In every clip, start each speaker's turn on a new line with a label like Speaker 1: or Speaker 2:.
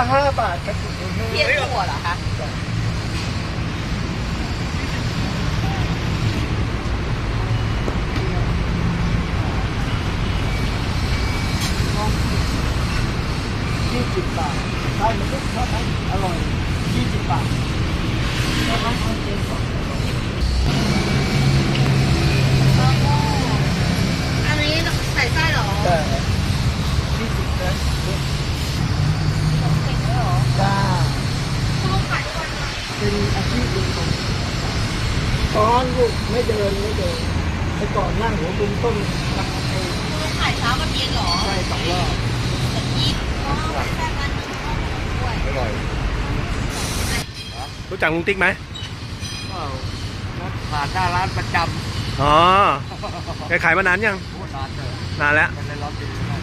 Speaker 1: ละห้าบาทครับคุณ
Speaker 2: เทียนถั่วเหรอคะ
Speaker 1: ยี่สิบบาทใช่มันก็เท่านั้นอร่อยยี่สิบบาท ลูกไม่เดินไม่เดินไปก่อนนั่งหัวบุมต้นนักเอง
Speaker 2: เขาขายเช้ากับเย็นเหรอ
Speaker 1: ใช่สองรอบ
Speaker 2: แต่กินอ๋อแค่นั้นด้วย
Speaker 3: อร่อย
Speaker 4: รู้จักลุงติ๊กไหม
Speaker 3: ก็ผ่านหน้าร้านประจ
Speaker 4: อ๋อแกขายมานานยังำ
Speaker 3: พูดนานเถอะ
Speaker 4: นานแล้ว
Speaker 3: เป็นในร้อนดีนะ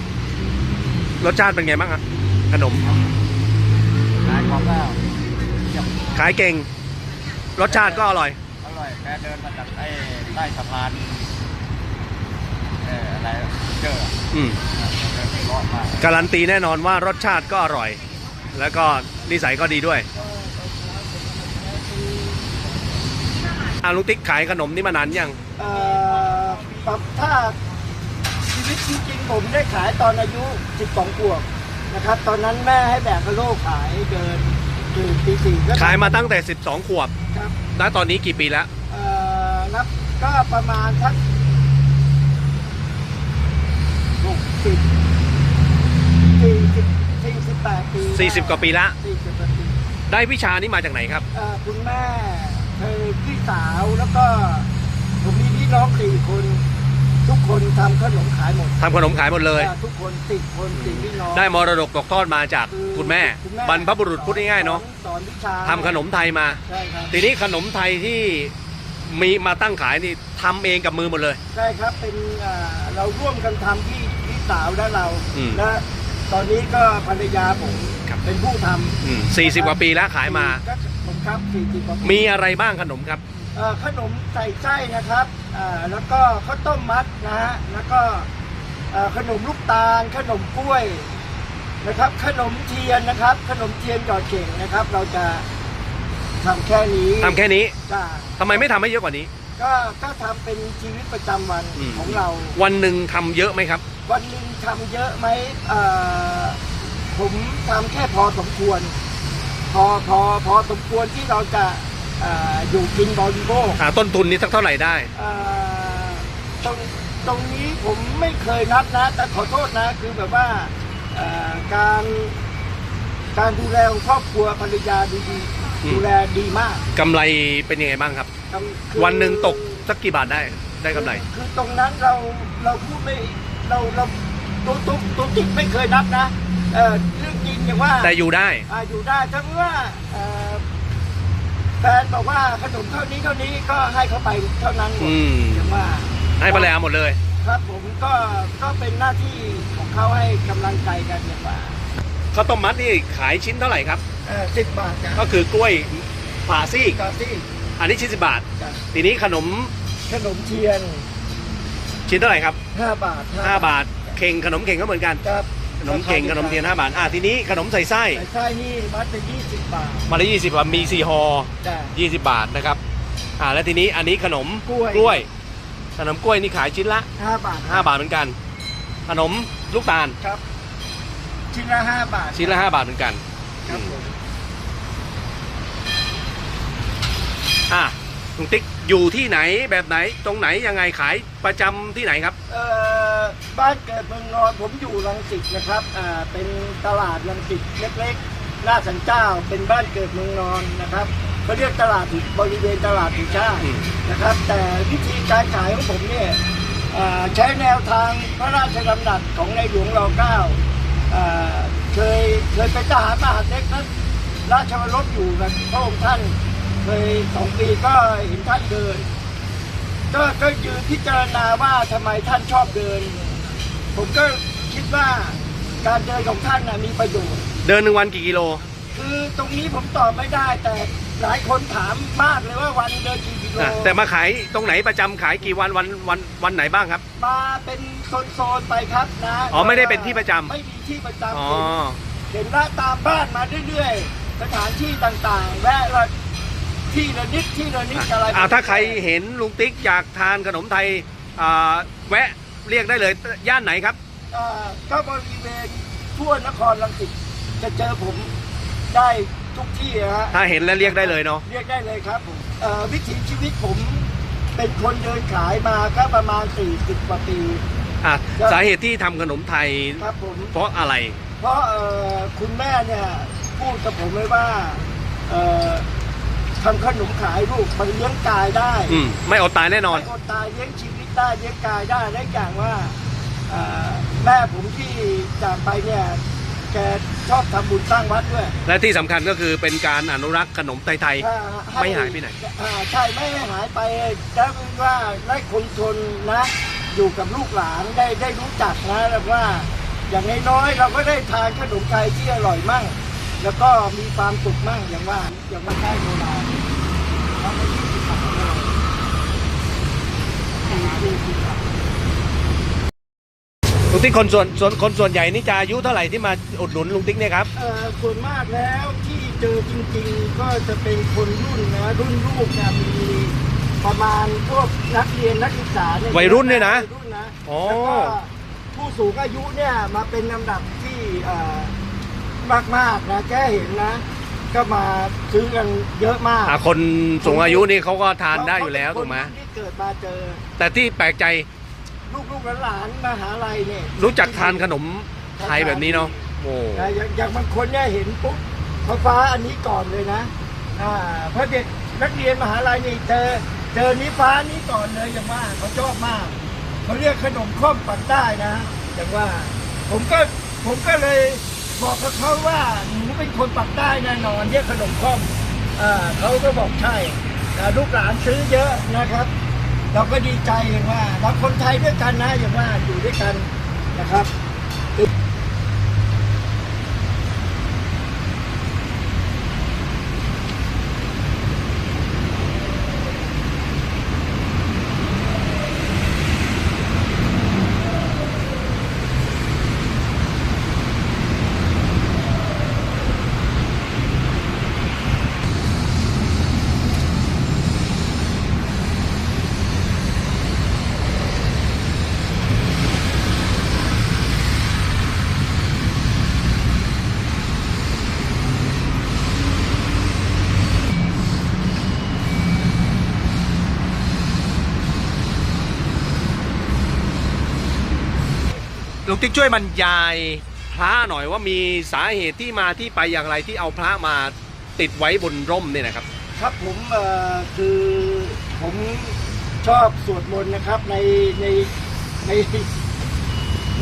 Speaker 4: รสชาติเป็นไงบ้างครับขนม
Speaker 3: ขายของก็ยัง
Speaker 4: ขายเก่ง รสชาติก็อร่อย
Speaker 3: อร่อย แกเดินมาจากไอ้ใต้สะพานเอออะไรเจอ
Speaker 4: อืม
Speaker 3: เดินไปรอดมาก
Speaker 4: การันตีแน่นอนว่ารสชาติก็อร่อย แล้วก็นิสัยก็ดีด้วยอาลุงติ๊กขายขนมนี่มานานยัง
Speaker 1: เอ่อปรับถ้าชีวิตจริงๆผมได้ขายตอนอายุ 12ขวบนะครับ ตอนนั้นแม่ให้แบกกระโลกขายเดินตื่นตีสี่ก็
Speaker 4: ขายมาตั้งแต่ 12 ขวบ
Speaker 1: ครับ
Speaker 4: แล้วตอนนี้กี่ปีแล้ว
Speaker 1: เอ่อนับ ก็ประมาณสักหกสิบสี่สิบสี่สิบแปดปี
Speaker 4: 40กว่าปีละ
Speaker 1: สี่สิบกว่าปี
Speaker 4: ได้วิชานี้มาจากไหนครับ
Speaker 1: เอ่อคุณแม่เคยพี่สาวแล้วก็ผมมีพี่น้องสี่คน ทุกคนทำขนมขายหมด
Speaker 4: ทำขนมขายหมดเลย
Speaker 1: อ่าทุกคนสิบคนสี่พี่น้อง
Speaker 4: ได้มรดกตกทอดมาจาก
Speaker 1: อ
Speaker 4: คุณแม่
Speaker 1: คุณ
Speaker 4: บรรพบุรุษพูดง่ายๆเนาะ
Speaker 1: สอนวิชา
Speaker 4: ทำขนมไทยมา
Speaker 1: ใช่ครับ
Speaker 4: ทีนี้ขนมไทยที่ มีมาตั้งขายนี่ทำเองกับมือหมดเลย
Speaker 1: ใช่ครับเป็นอ่าเราร่วมกันทำพี่พี่สาวและเรา
Speaker 4: อืม
Speaker 1: และตอนนี้ก็ภรรยาผม
Speaker 4: ครับ
Speaker 1: เป็นผู้ท
Speaker 4: อืม40กว่าปีแล้วำขายมา
Speaker 1: ก็ผมครับสี่สิบกว่าปี
Speaker 4: มีอะไรบ้างขนมครับ
Speaker 1: เอ่อขนมใส่ไส้นะครับอ่าแล้วก็ข้าวต้มมัดนะฮะแล้วก็เอ่อขนมลูกตาล ขนมกล้วยนะครับ ขนมเทียนนะครับ ขนมเทียนหยอดเข่งนะครับ เราจะ ทำแค่นี้
Speaker 4: ทำแค่นี้
Speaker 1: จ้า
Speaker 4: ทำไมไม่ทำให้เยอะกว่านี้
Speaker 1: ก็ก็ทำเป็นชีวิตประจำวัน
Speaker 4: อืม
Speaker 1: ของเรา
Speaker 4: วันหนึ่งทำเยอะไหมครับ
Speaker 1: วันหนึ่งทำเยอะไหมเอ่อผมทำแค่พอสมควร พอพอพอสมควรที่เราจะเอ่ออยู่กินบริโภค
Speaker 4: อ่าต้นทุนนี้สักเท่าไหร่ได้
Speaker 1: เอ่อตรงตรงนี้ผมไม่เคยนับนะ แต่ขอโทษนะ คือแบบว่าเอ่อการการดูแลของครอบครัวภรรยาดี
Speaker 4: อืม
Speaker 1: ๆดูแลดีมาก
Speaker 4: กำไรเป็นยังไงบ้างครับ
Speaker 1: กำคือ
Speaker 4: วันหนึ่งตกสักกี่บาทได้ได้กำไร
Speaker 1: คือตรงนั้นเราเราพูดไม่เราเราตัวตัวตัวจริงไม่เคยนับนะเออเรื่องจริงอย่างว่า
Speaker 4: แต่อยู่ได้
Speaker 1: อ่าอยู่ได้ทั้งว่าเอ่อแฟนบอกว่าขนมเท่านี้เท่านี้ก็ให้เขาไปเท่านั้นหมด
Speaker 4: อืม
Speaker 1: อย่างว่า
Speaker 4: ให้ภรรยาหมดเลย
Speaker 1: ครับผมก็ก็เป็นหน้าที่ของเขาให้กำลังใจกันอย่างว่า
Speaker 4: ข้าวต้มมัดนี่ขายชิ้นเท่าไหร่ครับ
Speaker 1: เออสิบบาทจ้ะ
Speaker 4: ก็คือกล้วยผ่าซี่
Speaker 1: กาที่
Speaker 4: อันนี้ชิ้นสิบบาท
Speaker 1: จ้ะ
Speaker 4: ทีนี้ขนม
Speaker 1: ขนมเทียน
Speaker 4: ชิ้นเท่าไหร่ครับ
Speaker 1: ห้าบาท
Speaker 4: ห้าบาทเข่งขนมเข่งก็เหมือนกัน
Speaker 1: ครับ
Speaker 4: ขนมเข่งขนมเทียนห้าบาทอ่าทีนี้ขนมใส่ไส้
Speaker 1: ใส่ไส้นี่มัดเป็นยี่สิบบาท
Speaker 4: มาละยี่สิบบาทมีสี่ห่อ
Speaker 1: จ้ะ
Speaker 4: ยี่สิบบาทนะครับอ่าแล้วทีนี้อันนี้ขนม
Speaker 1: กล้วย
Speaker 4: กล้วยขนมกล้วยนี่ขายชิ้นละ
Speaker 1: ห้าบาท
Speaker 4: ห้าบาทเหมือนกัน ขนมลูกตาล
Speaker 1: ครับ ชิ้นละห้าบาท
Speaker 4: ชิ้นละห้าบาทเหมือนกัน
Speaker 1: ครับผม
Speaker 4: อะลุงติ๊กอยู่ที่ไหนแบบไหนตรงไหนยังไงขายประจำที่ไหนครับ
Speaker 1: เอ่อบ้านเกิดเมืองนอนผมอยู่รังสิตนะครับอ่าเป็นตลาดรังสิตเล็กๆหน้าสันเจ้าเป็นบ้านเกิดเมืองนอนนะครับเขาเรียกตลาดบริเวณตลาดแห่งชาติ
Speaker 4: อืม
Speaker 1: นะครับ แต่วิธีการขายของผมเนี่ยอ่าใช้แนวทางพระราชดำรัสของในหลวงรอเก้าอ่า เคยเคยเป็นทหารทหารเล็กนั้นราชวรบอยู่กับพระองค์ท่านเคยสองปีก็เห็นท่านเดิน ก็ก็ยืนพิจารณาว่าทำไมท่านชอบเดิน ผมก็คิดว่าการเดินของท่านนะมีประโยชน์
Speaker 4: เดินหนึ่งวันกี่กิโล
Speaker 1: คือตรงนี้ผมตอบไม่ได้แต่ หลายคนถามมากเลยว่าวันเดินกี่กิโล
Speaker 4: อะแต่มาขายตรงไหนประจำขายกี่วันวันวันวันไหนบ้างครับ
Speaker 1: มาเป็นโซนๆไปครับนะ
Speaker 4: อ๋อไม่ได้เป็นที่ประจำ
Speaker 1: ไม่มีที่ประจำ
Speaker 4: อ๋อ
Speaker 1: ผเห็นละตามบ้านมาเรื่อยๆ สถานที่ต่างๆ แวะละที่ละนิดที่ละนิดอะไร
Speaker 4: อ่าถ้าใครเห็นลุงติ๊กอยากทานขนมไทยอ่าแวะเรียกได้เลยย่านไหนครับ
Speaker 1: อ่าก็บริเวณทั่วนครลังสิตจะเจอผมได้ ทุกที่นะฮะ
Speaker 4: ถ้าเห็นแล้วเรียกได้เลยเนาะ
Speaker 1: เรียกได้เลยครับผมเอ่อวิถีชีวิตผมเป็นคนเดินขายมาก็ประมาณ 40 กว่าปี
Speaker 4: อะสาเหตุที่ทำขนมไทย
Speaker 1: ครับผม
Speaker 4: เพราะอะไร
Speaker 1: เพราะเอ่อคุณแม่เนี่ยพูดกับผมไว้ว่าเอ่อทำขนมขายลูกมันเลี้ยงกายได้
Speaker 4: อืม ไม่อดตายแน่นอน
Speaker 1: ไม่อดตายเลี้ยงชีวิตได้เลี้ยงกายได้และอย่างว่าเอ่อแม่ผมที่จากไปเนี่ยแก ชอบทำบุญสร้างวัดด้วย
Speaker 4: และที่สำคัญก็คือเป็นการอนุรักษ์ขนมไทย
Speaker 1: อ่
Speaker 4: ไม่หายไปไหน
Speaker 1: อ่าใช่ไม่ให้หายไปแล้วว่าได้คนทนนะ อยู่กับลูกหลานได้ได้รู้จักนะแล้วว่า อย่างน้อยๆเราก็ได้ทานขนมไทยที่อร่อยมั่ง แล้วก็มีความสุขมั่งอย่างว่าอย่างว่าได้โบราณเราไม่ยี่สิบบาทเลยสี่สิบบาท
Speaker 4: ๆ ลุงติ๊กคนส่วนส่วนคนส่วนใหญ่นี่จะอายุเท่าไหร่ที่มาอุดหนุนลุงติ๊กเนี่ยครับ
Speaker 1: เอ่อส่วนมากแล้วที่เจอจริงๆ ก็จะเป็นคนรุ่นนะรุ่นลูกเนี่ยมีประมาณพวกนักเรียนนักศึกษาเนี่ย
Speaker 4: วัยรุ่นเนี่ยนะ
Speaker 1: วัยรุ่นนะ
Speaker 4: อ๋อ
Speaker 1: แล้วก็ผู้สูงอายุเนี่ยมาเป็นลำดับที่เอ่อมากๆนะแกเห็นนะ ก็มาซื้อกันเยอะมาก
Speaker 4: อะคนสูงอายุนี่เขาก็ทานได้อยู่แล้วถูกไหม
Speaker 1: คนที่เกิดมาเจอ
Speaker 4: แต่ที่แปลกใจ
Speaker 1: ลูกๆหลานๆมหาลัยเนี่ย
Speaker 4: รู้จักทานขนมไทยแบบนี้เนาะโอ้
Speaker 1: นะอย่างอย่างบางคนเนี่ยเห็นปุ๊บเขาฟ้าอันนี้ก่อนเลยนะอ่าเพราะเด็กนักเรียนมหาลัยนี่เจอเจอนี้ฟ้านี้ก่อนเลยอย่างว่าเขาชอบมากเขาเรียกขนมข้อมปักใต้นะอย่างว่า ผมก็ผมก็เลยบอกกับเขาว่าหนูเป็นคนปักใต้แน่นอนเรียกขนมข้อมอ่าเขาก็บอกใช่อ่าลูกหลานซื้อเยอะนะครับ เราก็ดีใจอย่างว่าเราคนไทยด้วยกันนะอย่างว่าอยู่ด้วยกันนะครับ
Speaker 4: ติ๊กช่วยบรรยายพระหน่อยว่ามีสาเหตุที่มาที่ไปอย่างไรที่เอาพระมาติดไว้บนร่มเนี่ยนะครับ
Speaker 1: ครับผมเอ่อคือผมชอบสวดมนต์นะครับในในใน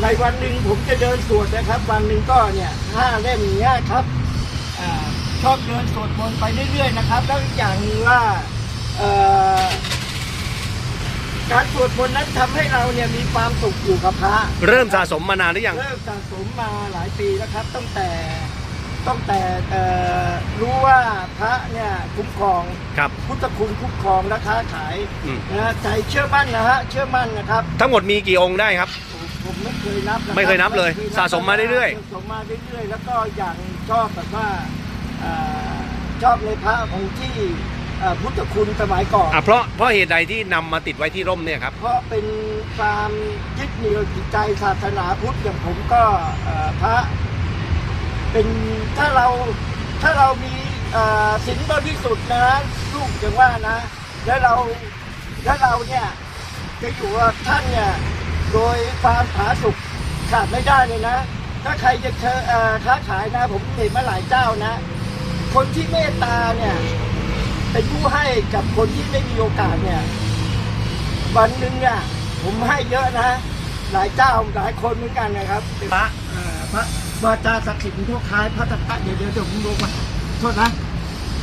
Speaker 1: ในวันหนึ่งผมจะเดินสวดนะครับ วันหนึ่งก็เนี่ยห้าเล่มเงี้ยครับอาชอบเดินสวดมนต์ไปเรื่อยๆนะครับ แล้วอีกอย่างหนึงว่าเอ่อ การสวดมนต์นั้นทำให้เราเนี่ยมีความสุขอยู่กับพระ
Speaker 4: เริ่มสะสมมานานหรือยัง
Speaker 1: เริ่มสะสมมาหลายปีแล้วครับตั้งแต่ตั้งแต่เอ่อรู้ว่าพระเนี่ยคุ้มครอง
Speaker 4: ครับ
Speaker 1: พุทธคุณคุ้มครองและค้าขาย
Speaker 4: อืม
Speaker 1: นะฮะใจเชื่อมั่นนะฮะเชื่อมั่นนะครับ
Speaker 4: ทั้งหมดมีกี่องค์ได้ครับ
Speaker 1: ผมผมไม่เคยนับนะรับ
Speaker 4: ไม่เคยนับเลย
Speaker 1: ไค
Speaker 4: สะสมมาเรื่อยๆ
Speaker 1: สะสมมาเรื่อยๆ แล้วก็อย่างชอบแบบว่าเอ่อชอบในพระของที่ เอ่อพุทธคุณสมัยก่อน
Speaker 4: อะเพราะเพราะเหตุใดที่นำมาติดไว้ที่ร่มเนี่ยครับ
Speaker 1: เพราะเป็นความยึดเหนี่ยวจิตใจศาสนาพุทธอย่างผมก็เอ่อพระเป็นถ้าเราถ้าเรามีเอ่อศีลบริสุทธิ์นะลูกอย่างว่านะ แล้วเราแล้วเราเนี่ยจะอยู่กับท่านเนี่ยโดยความผาสุกขาดไม่ได้เลยนะ ถ้าใครจะเชิญเอ่อค้าขายนะ ผมเห็นมาหลายเจ้านะ คนที่เมตตาเนี่ย เป็นผู้ให้กับคนที่ไม่มีโอกาสเนี่ย วันหนึ่งเนี่ยผมให้เยอะนะ หลายเจ้าหลายคนเหมือนกันนะครับ
Speaker 4: พระ
Speaker 1: เอ่อพระวาจาศักดิ์สิทธิ์พวกคล้ายพระตะกะเดี๋ยวเดี๋ยวเดี๋ยวผมลงมาโทษนะ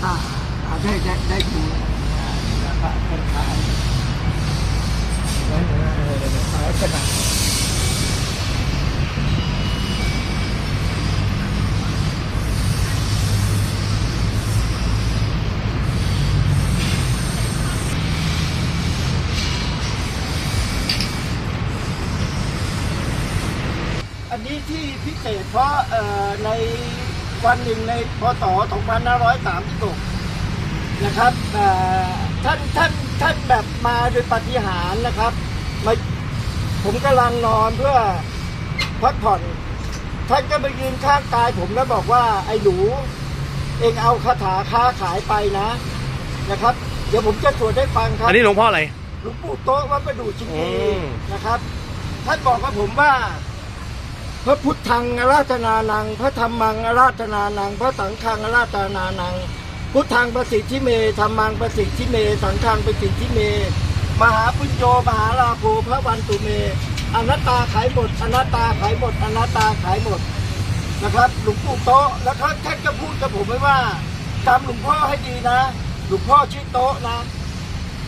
Speaker 1: อ่าอ่าได้ได้ได้ดูอ่าพระคนขายเออเออเออเออขายขนาด เศษเพราะเอ่อในวันหนึ่งในพศ2536 นะครับเอ่อท่านท่านท่านแบบมาโดยปาฏิหารย์นะครับมาผมกำลังนอนเพื่อพักผ่อน ท่านก็มายืนข้างกายผมแล้วบอกว่าไอ้หนูเองเอาคาถาค้าขายไปนะนะครับ เดี๋ยวผมจะสวดให้ฟังครับ
Speaker 4: อันนี้หลวงพ่ออะไร
Speaker 1: หลวงปู่โต๊ะวัดประดู่ชิน
Speaker 4: อื
Speaker 1: ที
Speaker 4: ม
Speaker 1: นะครับท่านบอกกับผมว่า พระพุทธังอาราธนานัง พระธรรมังอาราธนานัง พระสังฆังอาราธนานัง พุทธังประสิทธิเมธรรมังประสิทธิเม สังฆังประสิทธิเม มหาปุญโยมหาลาโภพระวันตุเม อนัตตาขายหมด อนัตตาขายหมด อนัตตาขายหมดนะครับ หลวงปู่โต๊ะแล้วก็ท่านก็พูดกับผมไว้ว่าจำหลวงพ่อให้ดีนะ หลวงพ่อชื่อโต๊ะนะ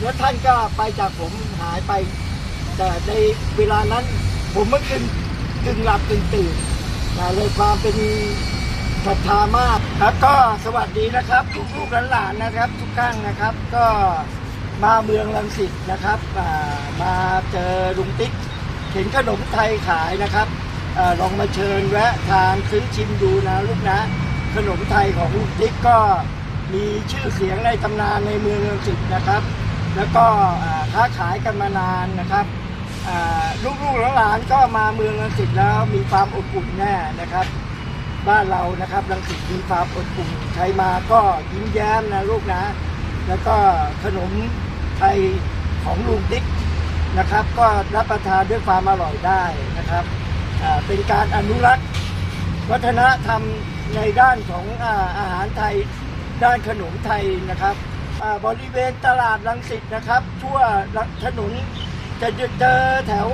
Speaker 1: แล้วท่านก็ไปจากผมหายไป แต่ในเวลานั้นผมเมันกึ่ง กึ่งหลับกึ่งตื่นนะเลยความเป็นศรัทธามากแล้วก็สวัสดีนะครับลูกหลานนะครับ ทุกท่านนะครับ ก็มาเมืองลังสิตนะครับมาเจอลุงติ๊กเห็นขนมไทยขายนะครับอลองมาเชิญแวะทานซื้อชิมดูนะลูกนะ ขนมไทยของลุงติ๊กก็มีชื่อเสียงในตำนานในเมืองลังสิตนะครับ แล้วก็ค้าขายกันมานานนะครับ ลูกๆหลานๆก็มาเมืองลังสิตแล้วมีความอบอุ่นแน่นะครับ บ้านเรานะครับลังสิตมีความอบอุ่นใครมาก็ยิ้มแย้มนะลูกนะ แล้วก็ขนมไทยของลุงติ๊กนะครับ ก็รับประทานด้วยความอร่อยได้นะครับเป็นการอนุรักษ์ วัฒนธรรมในด้านของอาอาหารไทยด้านขนมไทยนะครับบริเวณตลาดรังสิตนะครับ ทั่วถนน จะเจอแถว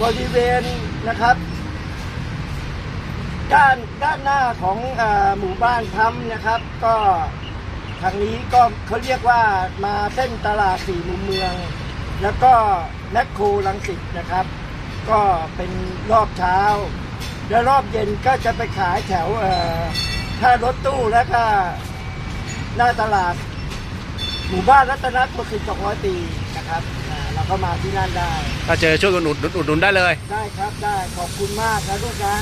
Speaker 1: บริเวณนะครับ ด้านด้านหน้าของอหมู่บ้านพัมนะครับ ก็ทางนี้ก็เขาเรียกว่ามาเส้นตลาดสี่มุมเมือง แล้วก็แมคโครลังสิตนะครับ ก็เป็นรอบเช้า แล้วรอบเย็นก็จะไปขายแถวท่ารถตู้แล้วก็หน้าตลาด หมู่บ้านรัตนโกสินทร์200ปีนะครับ เราก็มาที่นั่นได้
Speaker 4: ถ้าเจอช่วยกันอุดหนุนอุดหนุนได้เลย
Speaker 1: ได้ครับได้ขอบคุณมากนะลูกนะ